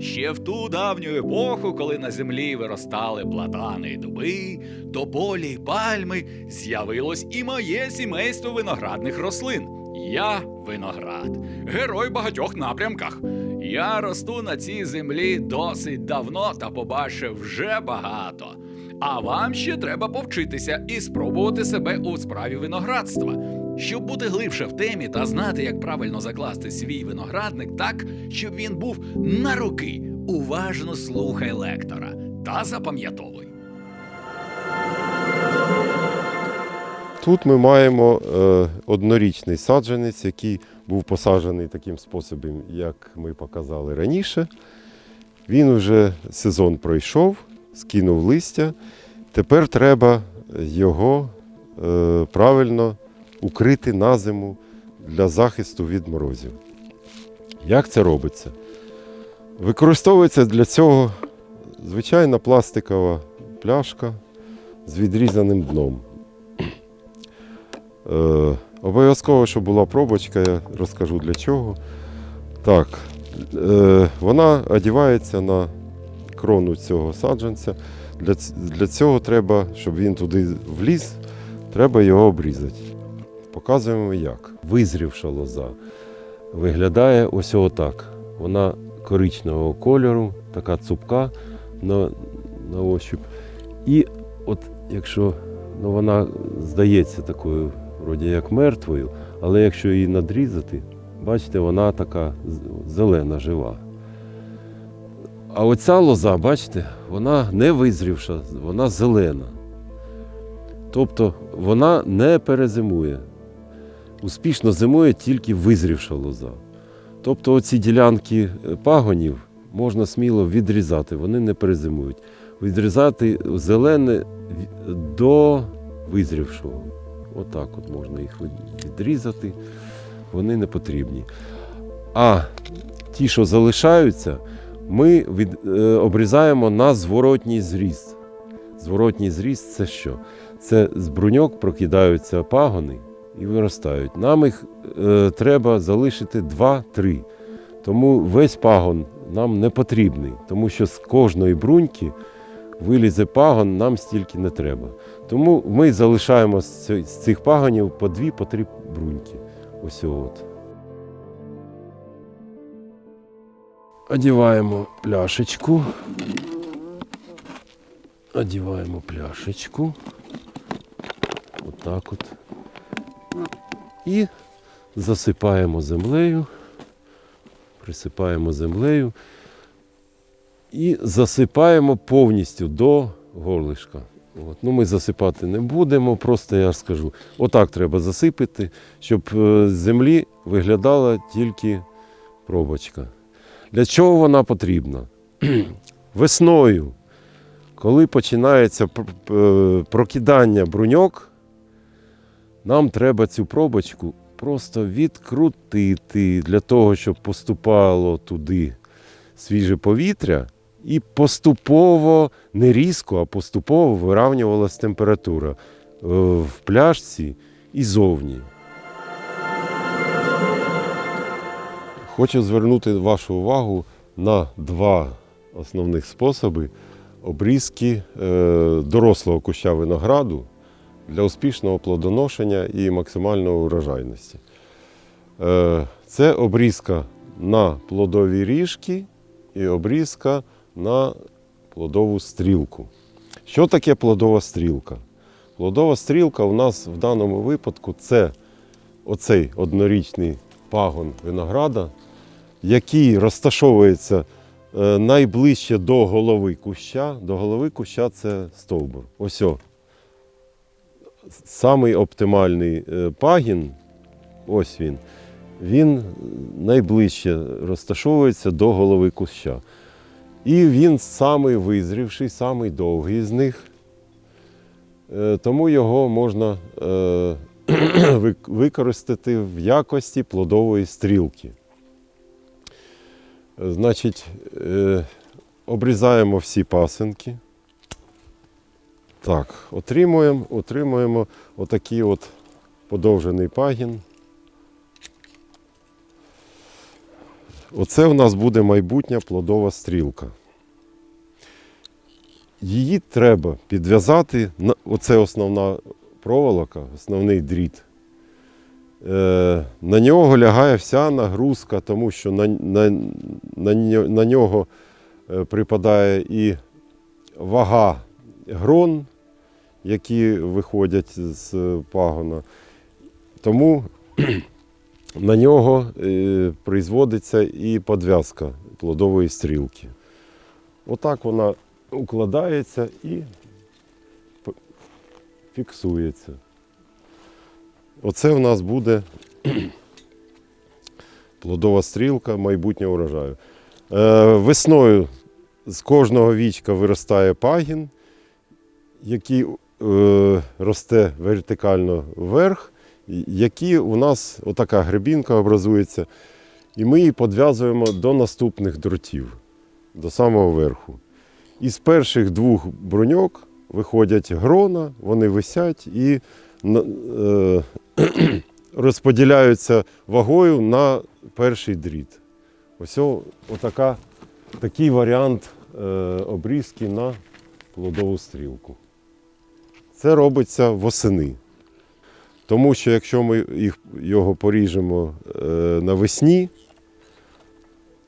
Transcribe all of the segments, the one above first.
Ще в ту давню епоху, коли на землі виростали платани й дуби, тополі й пальми, з'явилось і моє сімейство виноградних рослин. Я виноград, герой багатьох напрямках. Я росту на цій землі досить давно та побачив вже багато. А вам ще треба повчитися і спробувати себе у справі виноградства. Щоб бути глибше в темі та знати, як правильно закласти свій виноградник так, щоб він був на роки, уважно слухай лектора та запам'ятовуй. Тут ми маємо е, однорічний саджанець, який був посаджений таким способом, як ми показали раніше. Він вже сезон пройшов, скинув листя. Тепер треба його е, правильно укрити на зиму для захисту від морозів. Як це робиться? Використовується для цього звичайна пластикова пляшка з відрізаним дном. Е, обов'язково, щоб була пробочка, я розкажу для чого. Так, е, вона одівається на крону цього саджанця. Для, для цього треба, щоб він туди вліз, треба його обрізати. Показуємо як. Визрівша лоза виглядає ось отак. Вона коричневого кольору, така цупка на, на ощуп. І от якщо ну, вона здається такою, вроді як мертвою, але якщо її надрізати, бачите, вона така зелена, жива. А оця лоза, бачите, вона не визрівша, вона зелена. Тобто вона не перезимує. Успішно зимує тільки визрівша лоза. Тобто оці ділянки е, пагонів можна сміло відрізати, вони не перезимують. Відрізати зелене до визрівшого. Отак от можна їх відрізати, вони не потрібні. А ті, що залишаються, ми від, е, обрізаємо на зворотній зріст. Зворотній зріст це що? Це з бруньок прокидаються пагони і виростають. Нам їх е, треба залишити 2-3. Тому весь пагон нам не потрібний, тому що з кожної бруньки вилізе пагон, нам стільки не треба. Тому ми залишаємо з з цих пагонів по дві, по три бруньки. Ось от. Одіваємо пляшечку. Одіваємо пляшечку. Отак от. І засипаємо землею. Присипаємо землею і засипаємо повністю до горлишка. От. Ну, ми засипати не будемо, просто я скажу. Отак треба засипати, щоб е, з землі виглядала тільки пробочка. Для чого вона потрібна? Весною, коли починається прокидання бруньок, нам треба цю пробочку просто відкрутити для того, щоб поступало туди свіже повітря і поступово, не різко, а поступово вирівнювалася температура е, в пляшці і зовні. Хочу звернути вашу увагу на два основних способи обрізки е, дорослого куща винограду для успішного плодоношення і максимальної урожайності. Е, Це обрізка на плодові ріжки і обрізка на плодову стрілку. Що таке плодова стрілка? Плодова стрілка у нас в даному випадку це оцей однорічний пагон винограда, який розташовується е, найближче до голови куща. До голови куща це стовбур. Ось о. Самий оптимальний е, пагін, ось він, він найближче розташовується до голови куща. І він самий визрівший, самий довгий з них. Е, Тому його можна е, використати в якості плодової стрілки. Значить, обрізаємо всі пасинки. Так, отримуємо, отримуємо отакий от подовжений пагін. Оце у нас буде майбутня плодова стрілка. Її треба підв'язати. Оце основна проволока, основний дріт. Е, на нього лягає вся нагрузка, тому що на, на, на, на нього е, припадає і вага грон, які виходять з пагона. Тому на нього е, производиться і подв'язка плодової стрілки. Отак вона укладається і фіксується. Оце в нас буде плодова стрілка майбутнього урожаю. Е, весною з кожного вічка виростає пагін, який росте вертикально вверх, і- який у нас отака гребінка образується, і ми її підв'язуємо до наступних дротів, до самого верху. Із перших двох бруньок виходять грона, вони висять і е, розподіляються вагою на перший дріт. Ось отака, такий варіант е, обрізки на плодову стрілку. Це робиться восени. Тому що якщо ми їх, його поріжемо е, навесні,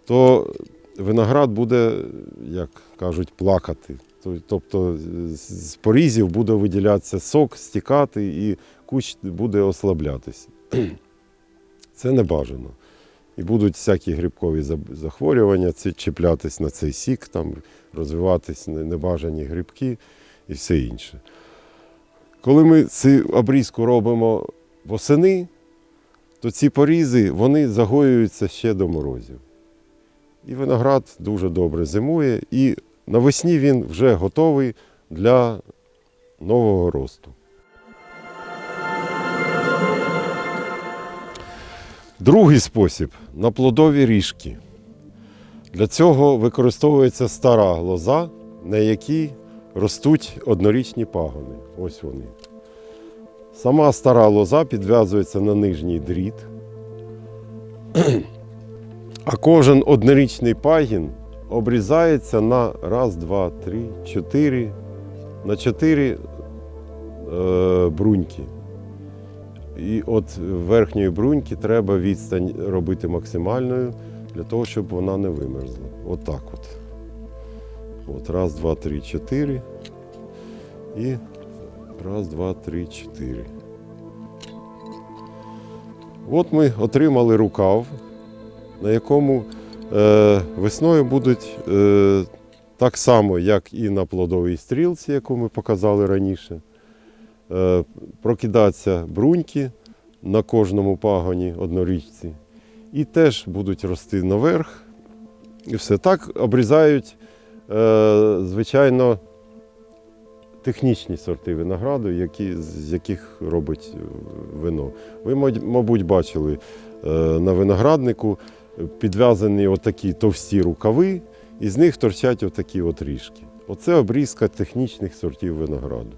то виноград буде, як кажуть, плакати. Тобто з порізів буде виділятися сок, стікати і кущ буде ослаблятися. Це не бажано. І будуть всякі грибкові захворювання, чіплятись на цей сік, там, розвиватись небажані грибки і все інше. Коли ми цю обрізку робимо восени, то ці порізи вони загоюються ще до морозів. І виноград дуже добре зимує, і навесні він вже готовий для нового росту. Другий спосіб на плодові ріжки. Для цього використовується стара лоза, на якій ростуть однорічні пагони. Ось вони. Сама стара лоза підв'язується на нижній дріт. А кожен однорічний пагін обрізається на раз, два, три, чотири, на чотири е, бруньки. І от верхньої бруньки треба відстань робити максимальною для того, щоб вона не вимерзла. Отак от. От раз, два, три, чотири. І раз, два, три, чотири. От ми отримали рукав, на якому е, весною будуть е, так само, як і на плодовій стрілці, яку ми показали раніше. Е, прокидатися бруньки на кожному пагоні однорічці. І теж будуть рости наверх. І все так обрізають, звичайно, технічні сорти винограду, які, з яких робить е, вино. Ви, мабуть, мабуть, бачили е, на винограднику підв'язані отакі товсті рукави, і з них торчать отакі от ріжки. Оце обрізка технічних сортів винограду.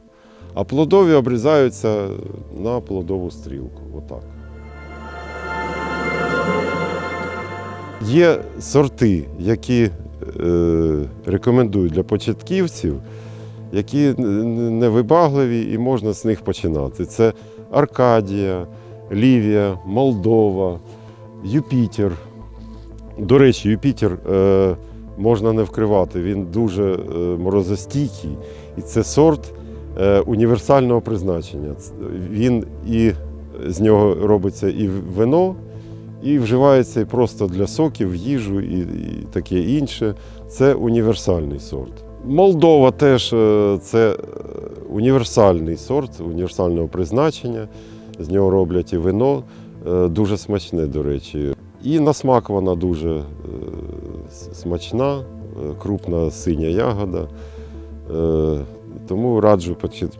А плодові обрізаються на плодову стрілку. Отак. Є сорти, які е, рекомендують для початківців, які невибагливі і можна з них починати. Це Аркадія, Лівія, Молдова, Юпітер. До речі, Юпітер е, можна не вкривати, він дуже е, морозостійкий. І це сорт універсального призначення. Він і з нього робиться і вино, і вживається просто для соків, їжу і, і таке інше. Це універсальний сорт. Молдова теж е, це е, універсальний сорт універсального призначення. З нього роблять і вино, е, дуже смачне, до речі. І на смак вона дуже смачна, крупна синя ягода. Тому раджу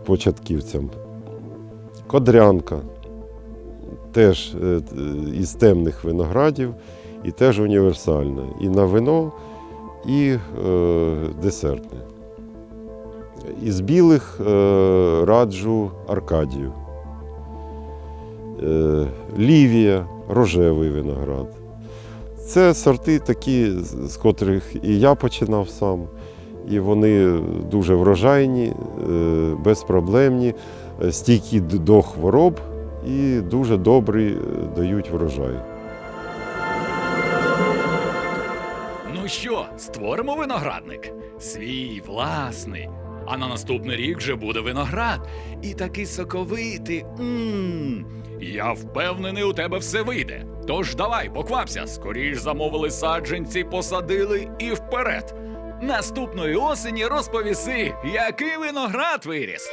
початківцям. Кодрянка теж е, із темних виноградів і теж універсальна. І на вино, і е, десертне. Із білих е, раджу Аркадію. Е, Лівія, рожевий виноград. Це сорти такі, з котрих і я починав сам. І вони дуже врожайні, е, безпроблемні, е, стійкі до хвороб і дуже добрі е, дають врожай. Ну що, створимо виноградник? Свій власний. А на наступний рік вже буде виноград. І такий соковитий. Мм. Я впевнений, у тебе все вийде. Тож давай, поквапся, скоріш замовили саджанці, посадили і вперед. Наступної осені розповіси, який виноград виріс.